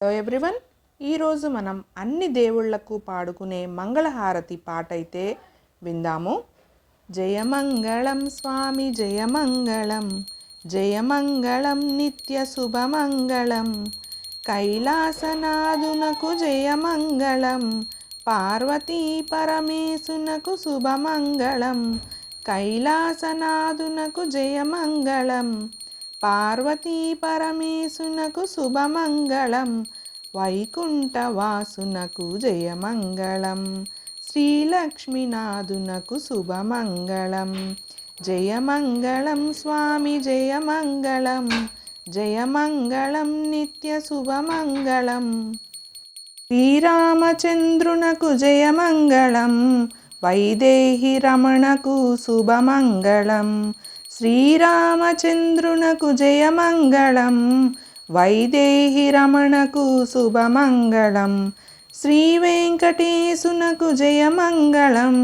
Hello everyone ఈరోజు మనం అన్ని దేవుళ్ళకు పాడుకునే మంగళహారతి పాట అయితే విందాము జయమంగళం స్వామి జయమంగళం జయమంగళం నిత్య శుభమంగళం కైలాసనాథునకు జయమంగళం పార్వతీ పరమేశునకు శుభమంగళం కైలాసనాథునకు జయమంగళం పార్వతీ పరమేశునకు శుభమంగళం వైకుంఠవాసునకు జయమంగళం శ్రీలక్ష్మీనాథునకు శుభమంగళం. జయమంగళం స్వామి జయమంగళం జయమంగళం నిత్య శుభమంగళం. శ్రీరామచంద్రునకు జయమంగళం వైదేహి రమణకు శుభమంగళం. శ్రీరామచంద్రునకు జయమంగళం వైదేహి రమణకు శుభమంగళం శ్రీ వెంకటేశునకు జయమంగళం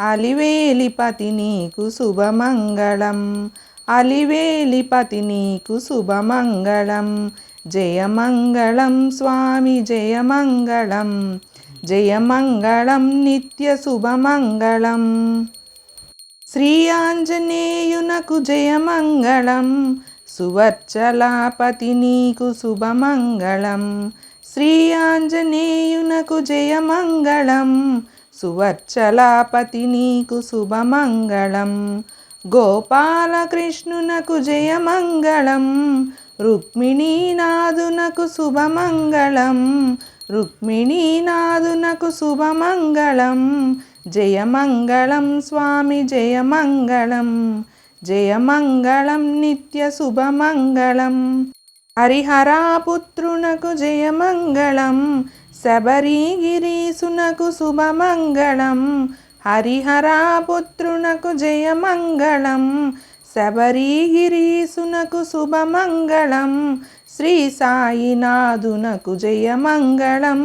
అలివేలిపతి నీకు శుభమంగళం అలివేలిపతి నీకు శుభమంగళం. జయమంగళం స్వామి జయమంగళం జయమంగళం నిత్య శుభమంగళం. శ్రీ ఆంజనేయునకు జయమంగళం సువర్చలాపతి నీకు శుభమంగళం. శ్రీ ఆంజనేయునకు జయమంగళం సువర్చలాపతి నీకు శుభమంగళం. గోపాలకృష్ణునకు జయమంగళం రుక్మిణీనాథునకు శుభమంగళం. రుక్మిణీనాథునకు శుభమంగళం. జయమంగళం స్వామి జయమంగళం జయమంగళం నిత్య శుభమంగళం. హరిహరాపుత్రునకు జయమంగళం శబరీగిరీసునకు శుభమంగళం హరిహరాపుత్రునకు జయమంగళం శబరీగిరీసునకు శుభమంగళం శ్రీ సాయినాథునకు జయమంగళం.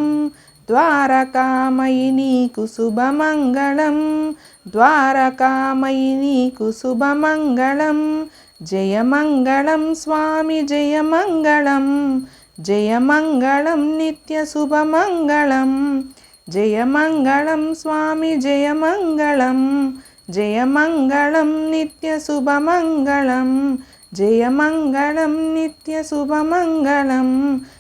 ద్వారకామయి నీకు శుభమంగళం. ద్వారకామయి నీకు శుభమంగళం. జయమంగళం స్వామి జయమంగళం. జయమంగళం నిత్య శుభమంగళం. జయమంగళం స్వామి జయమంగళం. జయమంగళం నిత్య శుభమంగళం. జయమంగళం నిత్య శుభమంగళం.